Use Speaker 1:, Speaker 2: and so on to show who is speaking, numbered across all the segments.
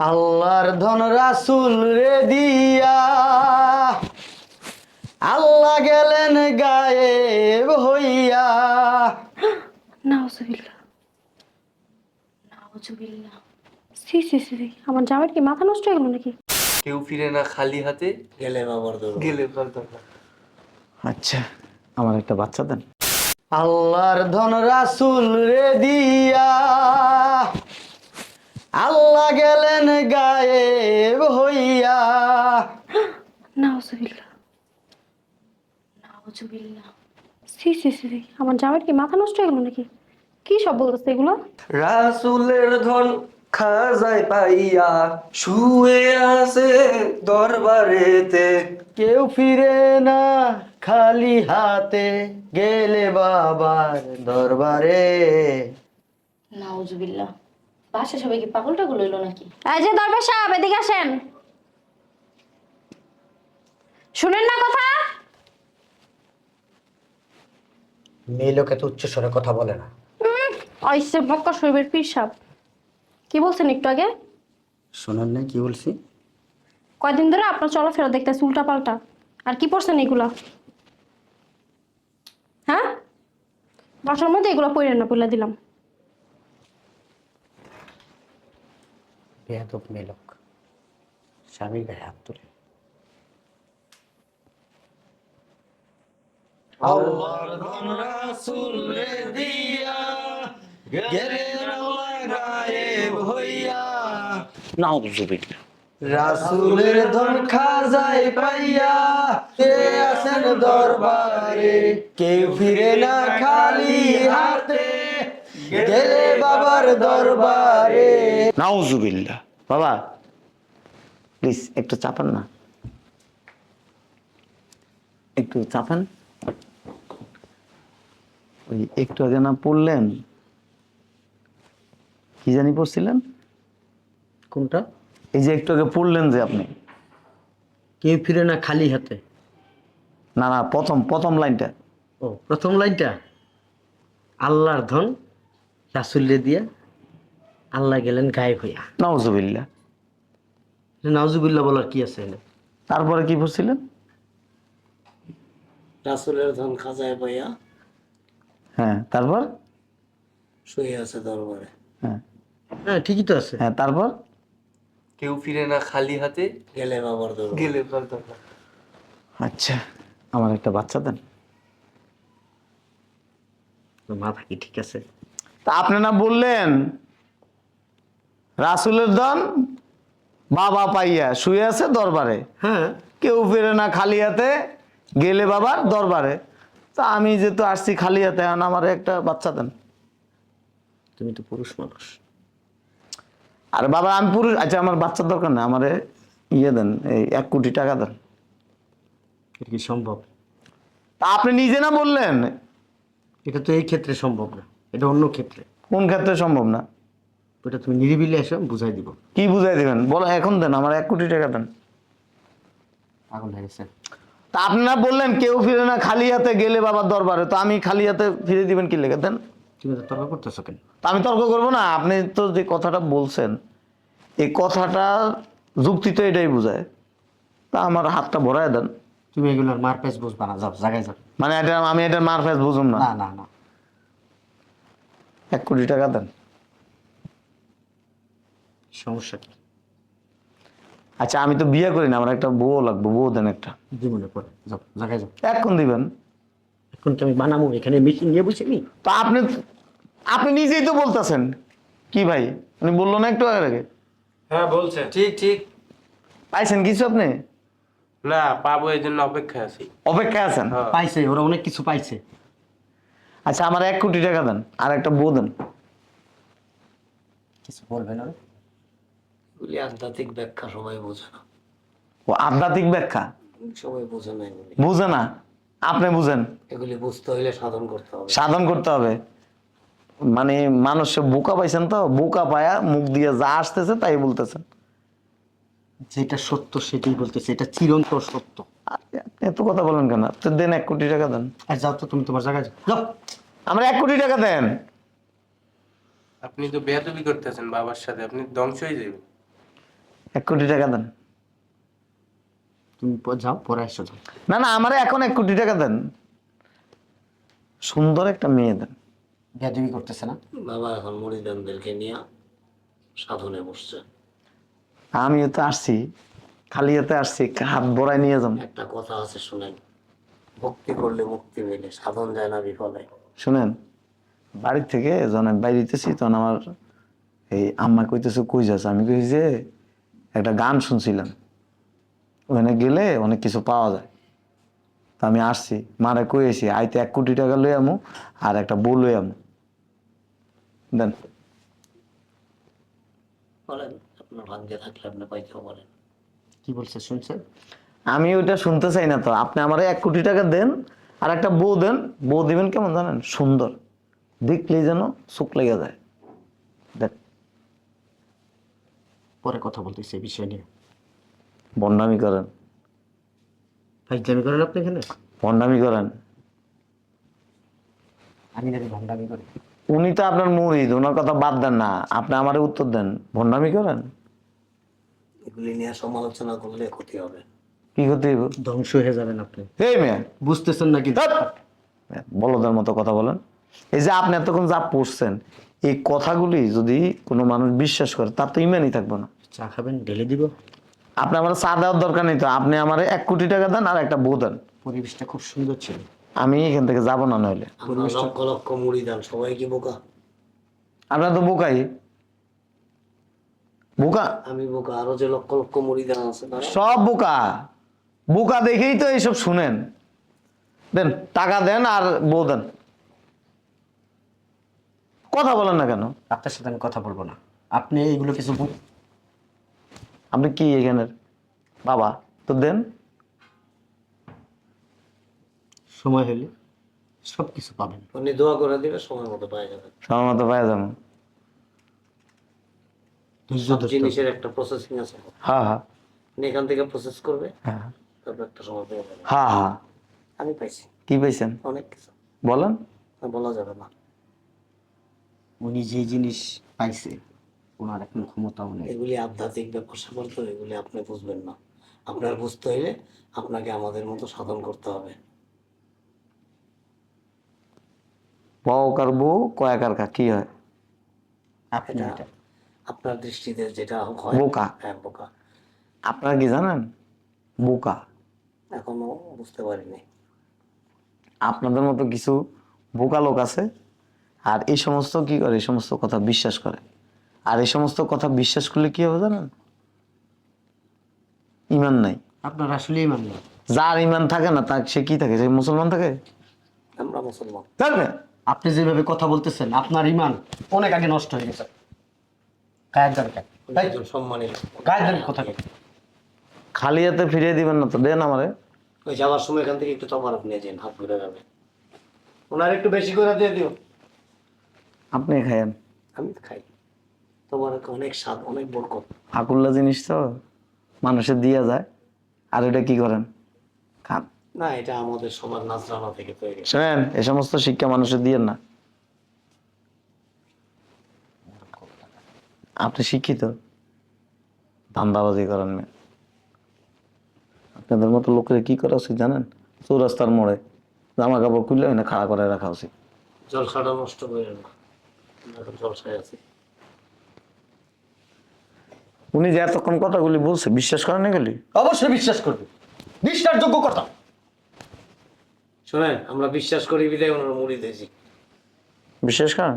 Speaker 1: আল্লাহর ধন রাসুল রে দিয়া। আল্লাহ গেলেন গায়েব হইয়া।
Speaker 2: নাউজুবিল্লাহ। নাউজুবিল্লাহ। সি সি সি সি। আমার জামাইয়ের কি মাথা নষ্ট হয়ে গেল নাকি?
Speaker 3: কেউ ফিরে না খালি হাতে
Speaker 4: গেলে বাবার দরবার
Speaker 3: গেলে বাবার দরবার।
Speaker 1: আচ্ছা আমার একটা বাচ্চা দেন। আল্লাহর ধন রাসুল রে দিয়া। গায়েব হইয়া।
Speaker 2: নাউজুবিল্লাহ নাউজুবিল্লাহ সি সি সি সি। আমার জামাইয়ের কি মাথা নষ্ট হয়ে গেল নাকি? কি সব বলতেছে এগুলো?
Speaker 3: রাসুলের ধন খাজায় পাইয়া শুয়ে আছে দরবারেতে।
Speaker 1: কেউ ফিরে না খালি হাতে গেলে বাবার দরবারে।
Speaker 5: নাউজুবিল্লাহ বাসা সবাই কি পাগল টাগল হইল নাকি?
Speaker 2: এই যে দরবার সাহেব এদিকে আসেন। শুনেন না কথা?
Speaker 4: মেয়ে লোক এত উচ্চ স্বরে কথা বলে না।
Speaker 2: আইসে মক্কা শরীফের পীর সাহেব। কি বলছেন একটু আগে?
Speaker 4: শোনার নাই কি বলছি?
Speaker 2: কয়দিন ধরে আপনার চলাফেরা দেখতেছি উল্টা পাল্টা আর কি পড়ছেন এগুলা? হ্যাঁ? বাসার মধ্যে এগুলো পড়ে না পড়লে দিলাম।
Speaker 4: বেয়াদব মেয়ে লোক স্বামীর গায়ে হাত তুলে।
Speaker 1: আল্লাহর ধন রাসুল রে দিয়া গেলেন গায়েব হইয়া
Speaker 4: নাউজুবিল্লাহ
Speaker 1: রাসুলের ধন খাজাই পাইয়া কে আছেন দরবারে। কেউ ফিরে না খালি হাতে। গেলে বাবার দরবারে।
Speaker 4: নাউজুবিল্লাহ। বাবা প্লিজ একটু চাপান না। একটু চাপান। ওই একটু আগে না পড়লেন? কি জানি পড়ছিলেন?
Speaker 6: কোনটা?
Speaker 4: এই যে একটু আগে পড়লেন যে আপনি।
Speaker 6: কেউ ফিরে না খালি হাতে?
Speaker 4: না না প্রথম প্রথম লাইনটা।
Speaker 6: ও প্রথম লাইনটা? আল্লাহর ধন? রাসুল্লে দিয়া আল্লাহ গেলেন গায়েব হইয়া।
Speaker 4: নাউজুবিল্লাহ।
Speaker 6: নাউজুবিল্লাহ বলার কি আছে এনে?
Speaker 4: তারপরে কি পড়ছিলেন
Speaker 7: রাসুলের ধন খাজায় পাইয়া
Speaker 4: হ্যাঁ তারপর?
Speaker 7: শুয়ে আছে দরবারে।
Speaker 4: হ্যাঁ।
Speaker 6: হ্যাঁ ঠিকই তো আছে।
Speaker 4: হ্যাঁ তারপর?
Speaker 3: কেউ ফিরে না খালি হাতে
Speaker 7: গেলে বাবার দরবার।
Speaker 3: গেলে বাবার দরবার।
Speaker 4: আচ্ছা আমার একটা বাচ্চা দেন।
Speaker 6: তো মাথা কি ঠিক আছে?
Speaker 4: তা আপনি না বললেন রাসুলের দন বাবা পাইয়া শুয়ে আছে দরবারে।
Speaker 6: হ্যাঁ।
Speaker 4: কেউ ফেরে না খালি হাতে গেলে বাবার দরবারে। তা আমি যেহেতু আসছি খালি হাতে এখন আমার একটা বাচ্চা দেন।
Speaker 6: তুমি তো পুরুষ মানুষ।
Speaker 4: আর বাবা আমি পুরুষ আচ্ছা আমার বাচ্চার দরকার না আমারে ইয়ে দেন এই এক কোটি টাকা দেন।
Speaker 6: এটা কি সম্ভব?
Speaker 4: তা আপনি নিজে না বললেন?
Speaker 6: এটা তো এই ক্ষেত্রে সম্ভব না। এটা অন্য ক্ষেত্রে।
Speaker 4: কোন ক্ষেত্রে সম্ভব না?
Speaker 6: ওটা তুমি নিরিবিলি এসে বুঝাই দিব।
Speaker 4: কি বুঝাই দিবেন? বলো এখন দেন আমার এক কোটি টাকা দেন।
Speaker 6: পাগল হয়ে গেছে।
Speaker 4: তা আপনি না বললেন কেউ ফিরে না খালি হাতে গেলে বাবার দরবারে। তো আমি খালি হাতে ফিরে দিবেন কি লেগে? দেন।
Speaker 6: তুমি তো তর্ক করতেছো কেন?
Speaker 4: তা আমি তর্ক করব না আপনি তো যে কথাটা বলছেন এই কথাটা যুক্তি তো এটাই বোঝায়। তা আমার হাতটা ভরায় দেন।
Speaker 6: তুমি এগুলোর মার পেজ বুঝবা না যাও জায়গায় যাও।
Speaker 4: মানে এটা আমি এটার মার ফেস বুঝুম না।
Speaker 6: না না না।
Speaker 4: এক কোটি টাকা দেন।
Speaker 6: সমস্যা কি?
Speaker 4: আচ্ছা আমি তো বিয়ে করি না আমার একটা বউ লাগবে বউ দেন একটা।
Speaker 6: জীবনে পড়ে যাও জায়গায় যাও।
Speaker 4: এখন দিবেন?
Speaker 6: এখন কি আমি বানাবো এখানে মেশিন নিয়ে বসে নি।
Speaker 4: তো আপনি আপনি নিজেই তো বলতেছেন। কি ভাই? উনি বলল না একটু আগে আগে?
Speaker 8: হ্যাঁ বলছে।
Speaker 3: ঠিক ঠিক।
Speaker 4: পাইছেন কিছু আপনি?
Speaker 8: না পাবো এই জন্য অপেক্ষায় আছি।
Speaker 4: অপেক্ষায় আছেন?
Speaker 6: পাইছে ওরা অনেক কিছু পাইছে।
Speaker 4: আচ্ছা আমার এক কোটি টাকা দেন আর একটা বউ দেন।
Speaker 6: কিছু
Speaker 7: এগুলি আধ্যাত্মিক ব্যাখ্যা সবাই বোঝে না।
Speaker 4: ও আধ্যাত্মিক ব্যাখ্যা?
Speaker 7: সবাই বোঝে না এগুলি।
Speaker 4: বুঝে না? আপনি বুঝেন।
Speaker 7: এগুলি বুঝতে হইলে সাধন করতে হবে।
Speaker 4: সাধন করতে হবে। মানে মানুষে বোকা পাইছেন তো বোকা পায়া মুখ দিয়ে যা আসতেছে তাই বলতেছেন।
Speaker 6: যেটা সত্য সেটাই বলতেছে এটা চিরন্তর সত্য।
Speaker 4: এত কথা বলেন কেন? তো দেন এক কোটি টাকা দেন।
Speaker 6: আর যাও তো তুমি তোমার জায়গায় যাও। যাও।
Speaker 4: আমার এক কোটি টাকা দেন।
Speaker 8: আপনি তো বেয়াদবি করতেছেন বাবার সাথে আপনি ধ্বংস হয়ে যাবেন।
Speaker 4: এক কোটি টাকা দেন।
Speaker 6: তুমি যাও পরে এসো
Speaker 4: না না আমারে এখন এক কোটি টাকা দেন। সুন্দর একটা মেয়ে দেন।
Speaker 6: বেয়াদবি করতেছে না?
Speaker 7: বাবা এখন মরিদানদেরকে নিয়ে সাধনে বসছে।
Speaker 4: আমিও তো আসছি। খালি হাতে আসছি হাত বড়াই নিয়ে যাম
Speaker 7: একটা কথা আছে শুনেন। ভক্তি করলে মুক্তি মেলে সাধন যায় না বিফলে।
Speaker 4: শুনেন বাড়ির থেকে যখন আমি বাইরেতেছি তখন আমার এই আম্মা কইতেছে কই যাচ্ছে আমি কই যে একটা গান শুনছিলাম। ওখানে গেলে অনেক কিছু পাওয়া যায়। তো আমি আসছি মারে কইছি আইতে এক কোটি টাকা লই আমু আর একটা বউ লই আমু। দেন।
Speaker 7: বলেন আপনার ভাগ্যে থাকলে আপনি পাইতেও পারেন
Speaker 6: কি বলছে শুনছেন?
Speaker 4: আমি ওইটা শুনতে চাই না তো। আপনি আমার এক কোটি টাকা দেন আর একটা বউ দেন। বউ দিবেন কেমন জানেন? সুন্দর। দেখলেই যেন চোখ লেগে যায়। দেখ।
Speaker 6: পরে কথা বলতেছি এই বিষয় নিয়ে।
Speaker 4: বন্ডামি করেন।
Speaker 6: ফাইজলামি করেন আপনি এখানে?
Speaker 4: বন্ডামি করেন।
Speaker 6: আমি নাকি ভণ্ডামি করি।
Speaker 4: উনি তো আপনার মুরিদ ওনার কথা বাদ দেন না। আপনি আমারে উত্তর দেন। ভন্ডামি করেন?
Speaker 7: নিয়ে সমালোচনা করলে ক্ষতি হবে।
Speaker 4: কি হইব?
Speaker 6: ধ্বংস হয়ে যাবেন আপনি।
Speaker 4: এই মেয়ে
Speaker 6: বুঝতেছেন না কিন্তু
Speaker 4: বলদের মতো কথা বলেন। এই যে আপনি এতক্ষণ যা পড়ছেন এই কথাগুলি যদি কোনো মানুষ বিশ্বাস করে তার তো ইমানই থাকবে না।
Speaker 6: চা খাবেন ঢেলে দিব।
Speaker 4: আপনি আমার চা দেওয়ার দরকার নেই তো আপনি আমার এক কোটি টাকা দেন আর একটা বউ দেন।
Speaker 6: পরিবেশটা খুব সুন্দর ছিল।
Speaker 4: আমি এখান থেকে যাব না নইলে।
Speaker 7: লক্ষ লক্ষ মরিদান সবাই কি বোকা?
Speaker 4: আপনার তো বোকাই। বোকা?
Speaker 7: আমি বোকা আরও যে লক্ষ লক্ষ মরিদান আছে
Speaker 4: সব বোকা। বোকা দেখেই তো এইসব শুনেন। দেন টাকা দেন আর বউ দেন। কথা বলেন না কেন?
Speaker 6: আপনার সাথে আমি কথা বলব না। আপনি এইগুলো কিছু
Speaker 4: আপনি কি এখানের বাবা তো দেন।
Speaker 6: সময় হলে সব কিছু পাবেন।
Speaker 7: উনি দোয়া করে দিবে সময় মতো পাওয়া যাবে।
Speaker 4: সময় মতো পাই যাবেন
Speaker 6: ধৈর্য
Speaker 7: সব
Speaker 6: ধরতে হবে।
Speaker 7: জিনিসের একটা প্রসেসিং আছে।
Speaker 4: হ্যাঁ হ্যাঁ।
Speaker 7: এখান থেকে প্রসেস করবে
Speaker 4: হ্যাঁ
Speaker 7: তারপর একটা সময় পেয়ে যাবে
Speaker 4: হ্যাঁ হ্যাঁ।
Speaker 7: আমি পাইছি।
Speaker 4: কি পাইছেন?
Speaker 7: অনেক কিছু।
Speaker 4: বলেন।
Speaker 7: বলা যাবে না।
Speaker 6: উনি যে জিনিস পাইছে ওনার এখন ক্ষমতাও নেই।
Speaker 7: এগুলি আধ্যাত্মিক ব্যাপার স্যাপার তো এগুলি আপনি বুঝবেন না। আপনার বুঝতে হইলে আপনাকে আমাদের মতো সাধন করতে হবে।
Speaker 4: বউকার বউ কয়াকার কা কি হয়
Speaker 6: আপনি
Speaker 7: আপনার দৃষ্টিতে যেটা হয়
Speaker 4: বোকা।
Speaker 7: হ্যাঁ বোকা।
Speaker 4: আপনারা কি জানেন? বোকা।
Speaker 7: এখনও বুঝতে পারিনি।
Speaker 4: আপনাদের মতো কিছু বোকা লোক আছে আর এই সমস্ত কি করে? এই সমস্ত কথা বিশ্বাস করে। আর এই সমস্ত কথা বিশ্বাস করলে কি হবে জানেন? ইমান নাই।
Speaker 6: আপনার আসলে ইমান নাই।
Speaker 4: যার ইমান থাকে না তার সে কি থাকে? সে মুসলমান থাকে?
Speaker 7: আমরা মুসলমান।
Speaker 6: আপনি যেভাবে কথা বলতেছেন আপনার ইমান অনেক আগে নষ্ট হয়ে গেছে।
Speaker 7: একজন
Speaker 6: গায়ের
Speaker 4: খালি হাতে ফিরিয়ে দিবেন না তো দেন আমারে।
Speaker 7: ওই যাওয়ার সময় এখান থেকে একটু তফারত নিয়ে যান হাত ঘুরে যাবে। ওনার একটু বেশি করে দিয়ে দিও।
Speaker 4: আপনি খাইয়েন।
Speaker 7: আমি খাই। তোমার অনেক স্বাদ অনেক বরকত।
Speaker 4: ফাকুল্লা জিনিস তো মানুষের দিয়া যায়। আর এটা কি করেন? খান।
Speaker 7: না এটা আমাদের সবার নাচরানা থেকে তৈরি।
Speaker 4: শোনেন এ সমস্ত শিক্ষা মানুষের দিয়েন না। আপনি শিক্ষিত? ধান্দাবাজি করেন মেয়ে আপনাদের মতো লোকের কি করা উচিত জানেন? চৌরাস্তার মোড়ে জামা কাপড় খুললে না খাড়া করে রাখা উচিত।
Speaker 7: জলসাটা নষ্ট করে না আমরা এখন জলসায় আছি।
Speaker 4: উনি যে এতক্ষণ কথাগুলি বলছে বিশ্বাস করেন এগুলি?
Speaker 6: অবশ্যই বিশ্বাস করবে। বিশ্বাসযোগ্য কথা।
Speaker 7: শোনেন আমরা বিশ্বাস করি বিদায় ওনার মুড়ি দিয়েছি।
Speaker 4: বিশ্বাস করেন?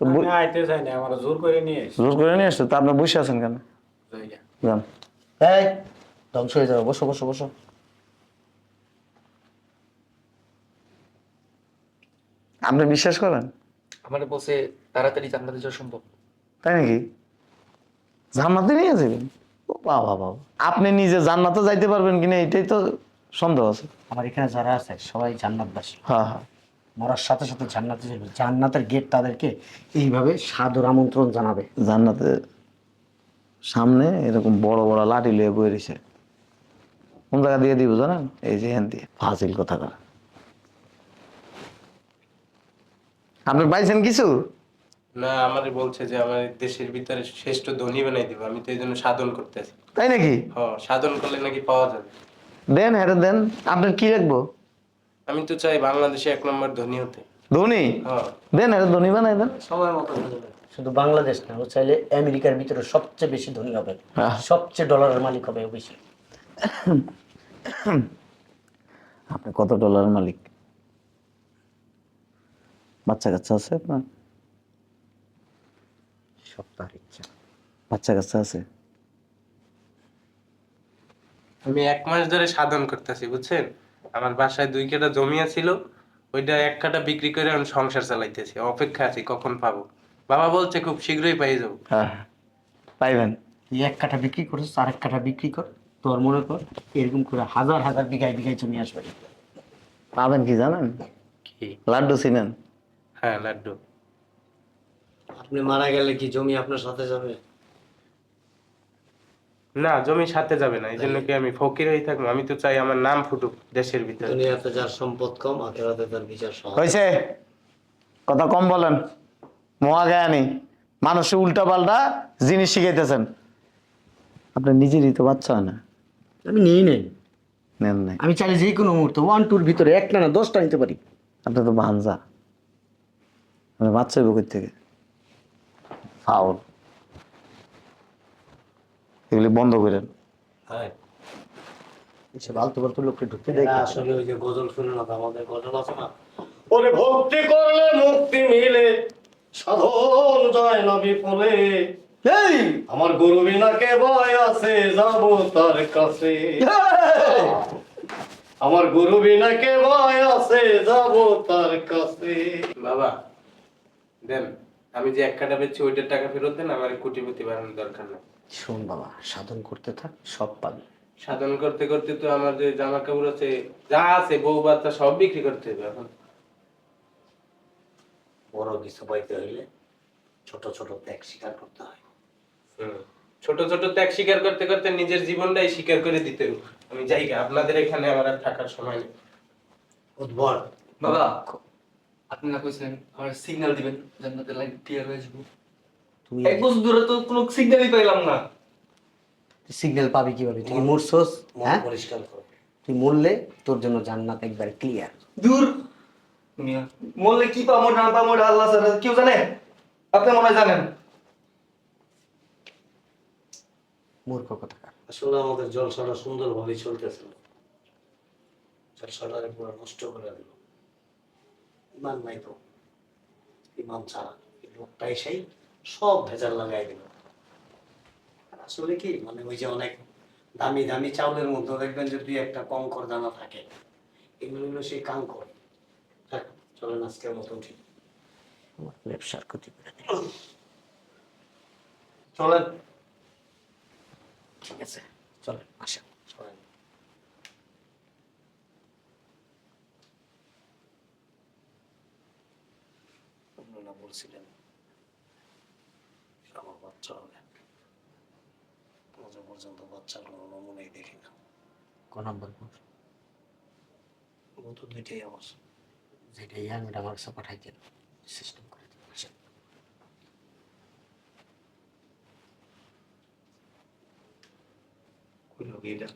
Speaker 4: তো
Speaker 8: আইতে চাই না আমার জোর করে নিয়ে এসে
Speaker 4: জোর করে নিয়ে আসছে তা আপনি বসে আছেন কেন? যান।
Speaker 6: এই ধ্বংস হয়ে যাবে বসো বসো বসো।
Speaker 4: আপনি বিশ্বাস করেন?
Speaker 3: আমার বলছে তাড়াতাড়ি জান্নাতে যাওয়া সম্ভব।
Speaker 4: তাই নাকি? জান্নাতে নিয়ে যাবেন? ও বাবা বাবা। আপনি নিজে জান্নাতে যাইতে পারবেন কিনা এটাই তো সন্দেহ আছে।
Speaker 6: আমার এখানে যারা আছে সবাই জান্নাত জান্নাতবাসী।
Speaker 4: হ্যাঁ হ্যাঁ।
Speaker 6: মরার সাথে সাথে জান্নাতে যাবে। জান্নাতের গেট তাদেরকে এইভাবে সাদর আমন্ত্রণ জানাবে।
Speaker 4: জান্নাতে সামনে এরকম বড় বড় লাঠি লিয়ে বয়ে রয়েছে। কোন জায়গা দিয়ে দিব জানেন? এই যে হ্যান দিয়ে। ফাজিল কথা করা আপনি পাইছেন কিছু?
Speaker 9: না আমারে বলছে যে আমার দেশের ভিতরে শ্রেষ্ঠ ধনী বানাই দিব। আমি তো এই জন্য সাধন করতেছি।
Speaker 4: তাই নাকি?
Speaker 9: হ সাধন করলে নাকি পাওয়া যাবে।
Speaker 4: দেন হ্যাঁ দেন। আপনার কি রাখব?
Speaker 9: আমি তো চাই বাংলাদেশে এক নম্বর ধনী হতে।
Speaker 4: ধনী?
Speaker 9: হ্যাঁ।
Speaker 4: দেন হ্যাঁ ধনী বানাই দেন।
Speaker 7: সময় মতো
Speaker 6: শুধু বাংলাদেশ না ও চাইলে আমেরিকার ভিতরে সবচেয়ে বেশি ধনী হবে। সবচেয়ে ডলারের মালিক হবে ও বেশি।
Speaker 4: আপনি কত ডলার মালিক? বাচ্চা কাচ্চা আছে আপনার?
Speaker 6: সব তার ইচ্ছা।
Speaker 4: বাচ্চা কাচ্চা আছে?
Speaker 9: আমি এক মাস ধরে সাধন করতেছি বুঝছেন? আমার বাসায় দুই কাটা জমি ছিল ওইটা এক কাটা বিক্রি করে আমি সংসার চালাইতেছি অপেক্ষা আছি কখন পাবো? বাবা বলছে খুব শীঘ্রই পাই যাব।
Speaker 4: হ্যাঁ পাইবেন।
Speaker 6: এক কাঠা বিক্রি করিস আর এক কাঠা বিক্রি কর তোর মনে কর এরকম করে হাজার হাজার বিঘায় বিঘায় জমি আসবে।
Speaker 4: পাবেন কি জানেন?
Speaker 9: কি?
Speaker 4: লাড্ডু চিনেন?
Speaker 9: হ্যাঁ লাড্ডু।
Speaker 7: আপনি মারা গেলে কি জমি আপনার সাথে যাবে?
Speaker 9: না জমি সাথে যাবে না এই জন্য কি আমি ফকির হয়ে থাকব? আমি তো চাই আমার নাম ফুটুক দেশের ভিতরে।
Speaker 7: দুনিয়াতে যার সম্পদ কম আখেরাতে তার বিচার সহজ।
Speaker 4: হয়েছে? কথা কম বলেন। মহা গায়ানি মানুষে উল্টা পাল্টা জিনিস শিখাইতেছেন। আপনার নিজেরই তো বাচ্চা হয় না।
Speaker 6: আমি নেই নেই।
Speaker 4: নেন নাই।
Speaker 6: আমি চাইলে যে কোনো মুহূর্তে ওয়ান টুর ভিতরে একটা না দশটা নিতে পারি।
Speaker 4: আপনি তো ভাঞ্জা মানে বাচ্চা কই থেকে? ফাউল। এগুলি বন্ধ করেন।
Speaker 7: হ্যাঁ।
Speaker 6: এসব আলতু ফালতু লোককে ঢুকতে
Speaker 7: আসলে ওই যে গজল শুনে না তো আমাদের গজল আছে না? ওরে ভক্তি করলে মুক্তি মিলে সাধন যায় না বিফলে। এই আমার গুরু বিনাকে ভয় আছে যাব তার কাছে। আমার গুরু বিনাকে ভয় আছে যাব তার কাছে।
Speaker 9: বাবা দেন আমি যে এক কাটা বেচছি ওইটার টাকা ফেরত দেন আমার কোটিপতি বানানোর দরকার নেই।
Speaker 6: শোন বাবা সাধন করতে থাক সব পাবি।
Speaker 9: সাধন করতে করতে তো আমার যে জামা কাপড় আছে যা আছে বউ বাচ্চা সব বিক্রি করতে হবে এখন।
Speaker 7: বড় কিছু পাইতে হইলে ছোট ছোট ত্যাগ স্বীকার করতে হয়।
Speaker 9: ছোট ছোট ত্যাগ স্বীকার করতে করতে নিজের জীবনটাই স্বীকার করে দিতে হবে। আমি যাই গে, আপনাদের এখানে আমার আর থাকার সময় নেই।
Speaker 7: উদ্ভট।
Speaker 3: বাবা আপনি না কইছেন আমার সিগন্যাল দিবেন জান্নাতের লাইন ক্লিয়ার হয়ে যাব।
Speaker 6: তুই
Speaker 3: এক বছর ধরে তো কোনো সিগন্যালই পাইলাম না।
Speaker 6: সিগন্যাল পাবি কীভাবে? তুই মরছস? হ্যাঁ?
Speaker 7: পরিষ্কার করো।
Speaker 6: তুই মরলে তোর জন্য জান্নাত একবার ক্লিয়ার
Speaker 3: দূর। মরলে কি পাবো না পাবো আল্লাহ ছাড়া কেউ জানে? আপনি মনে হয় জানেন।
Speaker 6: মূর্খ কথা
Speaker 7: আসলে আমাদের জলসাটা সুন্দরভাবে চলতেছিল। জলসাটাকে পুরো নষ্ট করে দিল। ইমান নাই তো। ইমান ছাড়া। লোকটা এসেই সব ভেজাল লাগাই দিল। আসলে কি মানে ওই যে অনেক দামি দামি চাউলের মধ্যে দেখবেন যে দুই একটা কঙ্কর দানা থাকে। এগুলো হলো সেই কাঙ্কর। চলেন আজকের মতো উঠি।
Speaker 6: আমার ব্যবসার ক্ষতি করে
Speaker 3: চলেন।
Speaker 6: ঠিক আছে
Speaker 7: চলেন আপনারা বলছিলেন বাচ্চা হবে। পর্যন্ত বাচ্চার কোনো নমুনাই দেখি না।
Speaker 6: কোন নাম্বার
Speaker 7: ও তো দুইটাই আমার।
Speaker 6: যেটা ইয়াং কাছে পাঠাই দিন সিস্টেম করে আসেন
Speaker 3: কইলো কি এটা?